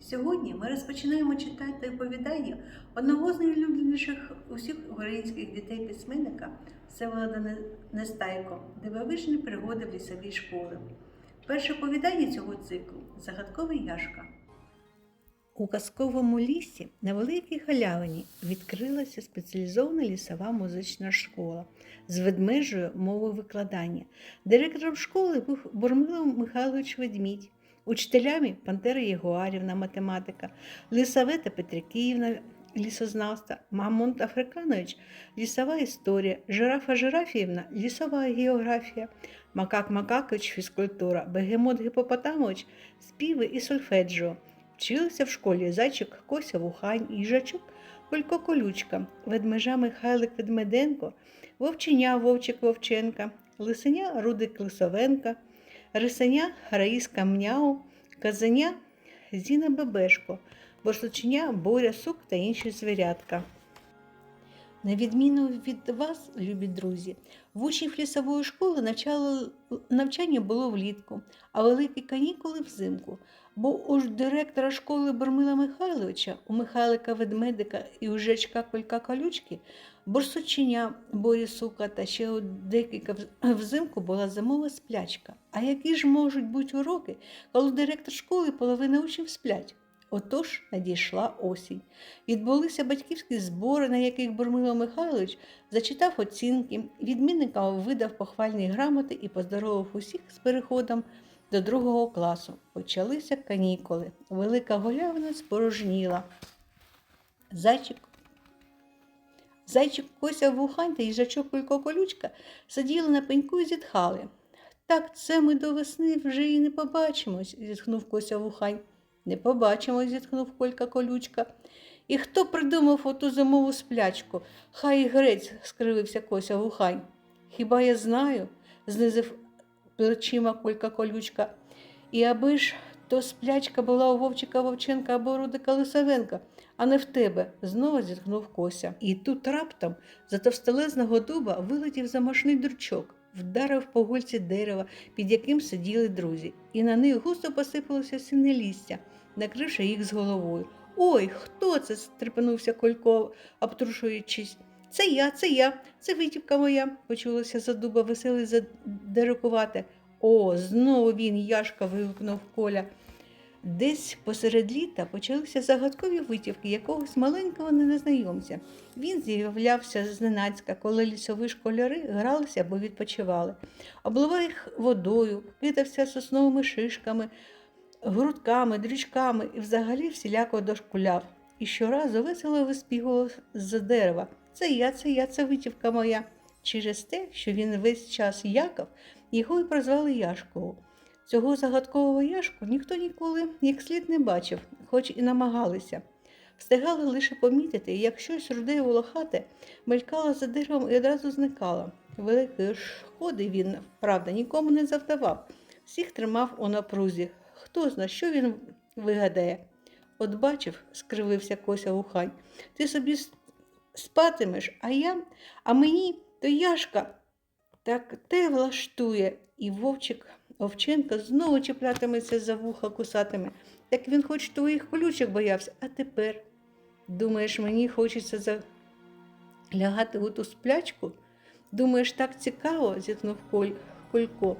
Сьогодні ми розпочинаємо читати оповідання одного з найулюбленіших усіх українських дітей письменника Всеволода Нестайко Дивовижні пригоди в лісовій школі. Перше оповідання цього циклу Загадковий Яшка. У казковому лісі на великій галявині відкрилася спеціалізована лісова музична школа з ведмежою мови викладання. Директором школи був Бурмило Михайлович Ведмідь, учителями Пантера Єгуарівна, математика, Лисавета Петрикіївна, лісознавства, Мамонт Африканович, лісова історія, Жирафа Жирафіївна, лісова географія, Макак Макакович, фізкультура, Бегемот Гіпопотамович, співи і сольфеджіо. Вчилися в школі зайчик Кося Вухань, їжачок Колько Колючка, ведмежа Михайлик Ведмеденко, вовченя Вовчик Вовченка, лисеня Рудик Лисовенка, рисеня Раїска Мняу, Казаня Зіна Бебешко, борсученя Боря Сук та інші звірятка. На відміну від вас, любі друзі, в учнів лісової школи навчало- навчання було влітку, а великі канікули взимку. Бо у ж директора школи Бурмила Михайловича, у Михайлика Ведмедика і у Жечка Колька Колючки, борсученя Борі Сука та ще декілька взимку була зимова сплячка. А які ж можуть бути уроки, коли директор школи половина учнів сплять? Отож надійшла осінь. Відбулися батьківські збори, на яких Бурмило Михайлович зачитав оцінки, відмінникам видав похвальні грамоти і поздоровив усіх з переходом до другого класу. Почалися канікули. Велика голявина спорожніла. Зайчик. Зайчик Кося Вухань та їжачок Колько Колючка сиділи на пеньку і зітхали. Так це ми до весни вже і не побачимось, зітхнув Кося Вухань. Не побачимось, зітхнув Колька Колючка. І хто придумав оту зимову сплячку? Хай грець, скривився Кося Вухань. Хіба я знаю? знизив плечима Колька Колючка. І аби ж то сплячка була у Вовчика Вовченка або Рудика Лисавенка, а не в тебе, знову зітхнув Кося. І тут раптом за товстелезного дуба вилетів замашний дурчок, вдарив по гольці дерева, під яким сиділи друзі, і на них густо посипалося сине лістя, накривши їх з головою. Ой, хто це? стрепенувся Колько, обтрушуючись. Це я, це я, це витівка моя, почулося за дуба веселий задерекувати. О, знову він, Яшка, вигукнув Коля. Десь посеред літа почалися загадкові витівки якогось маленького незнайомця. Він з'являвся зненацька, коли лісові школяри гралися або відпочивали, обливав їх водою, кидався сосновими шишками, грудками, дрючками і взагалі всіляко дошкуляв. І щоразу весело виспігував з дерева. Це я, це я, це витівка моя. Через те, що він весь час якав, його і прозвали Яшкою. Цього загадкового Яшку ніхто ніколи як слід не бачив, хоч і намагалися. Встигали лише помітити, як щось руде волохате мелькало за деревом і одразу зникало. Великої шкоди він, правда, нікому не завдавав, всіх тримав у напрузі. Хто зна, що він вигадає. От бачив, скривився Кося Ухань, ти собі спатимеш, а я, а мені то Яшка так те влаштує. І вовчик Овченко знову чіплятиметься за вуха кусатиме. Так він хоч твоїх колючок боявся, а тепер. Думаєш, мені хочеться залягати у ту сплячку? Думаєш, так цікаво? зітхнув Коль, Колько.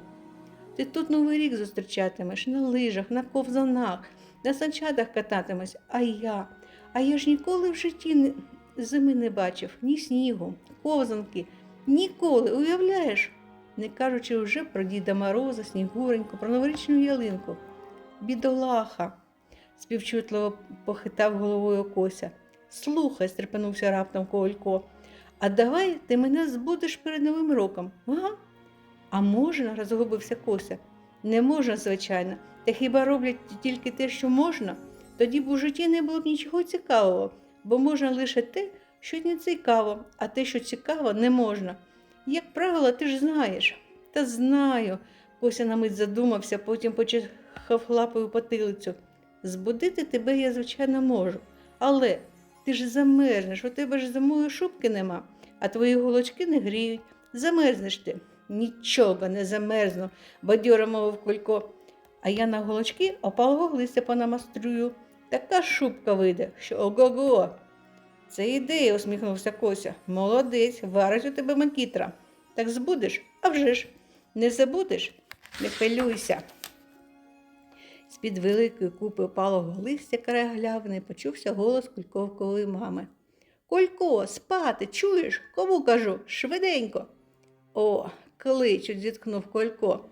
Ти тут новий рік зустрічатимеш на лижах, на ковзанах, на санчатах кататимеш, а я. А я ж ніколи в житті зими не бачив, ні снігу, ковзанки. Ніколи, уявляєш? Не кажучи вже про Діда Мороза, Снігуреньку, про новорічну ялинку. Бідолаха, співчутливо похитав головою Кося. Слухай, стрепенувся раптом Колько, а давай ти мене збудеш перед Новим роком. Ага. А можна, розгубився Кося. Не можна, звичайно. Та хіба роблять тільки те, що можна? Тоді б у житті не було б нічого цікавого, бо можна лише те, що не цікаво, а те, що цікаво, не можна. Як правило, ти ж знаєш. Та знаю. Кося на мить задумався, потім почухав лапою потилицю. Збудити тебе я, звичайно, можу. Але ти ж замерзнеш, у тебе ж зимової шубки нема, а твої голочки не гріють. Замерзнеш ти. Нічого не замерзну, бадьоро мовив Колько. А я на голочки опалого листя понамаструю. Така шубка вийде, що ого-го. Це ідея, усміхнувся Кося. Молодець, варить у тебе макітра. Так збудеш? А вже ж. Не забудеш? Не хвилюйся. З-під великої купи опалого листя край почувся голос Кульковкової мами. Колько, спати, чуєш? Кому кажу? Швиденько. О, кличуть, зіткнув Колько.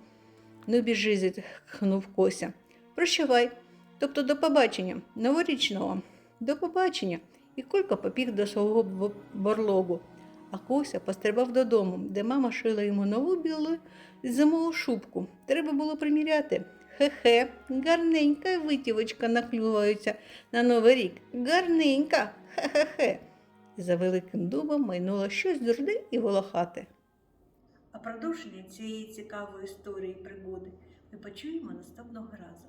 Ну, біжи, зітхнув Кося. Прощавай, тобто до побачення, новорічного. До побачення. І Колька побіг до свого бо- борлогу. А Кося пострибав додому, де мама шила йому нову білу зимову шубку. Треба було приміряти. Хе-хе, гарненька витівочка наклювається на новий рік. Гарненька, хе-хе-хе. За великим дубом майнуло щось дурне і волохате. А продовження цієї цікавої історії пригоди ми почуємо наступного разу.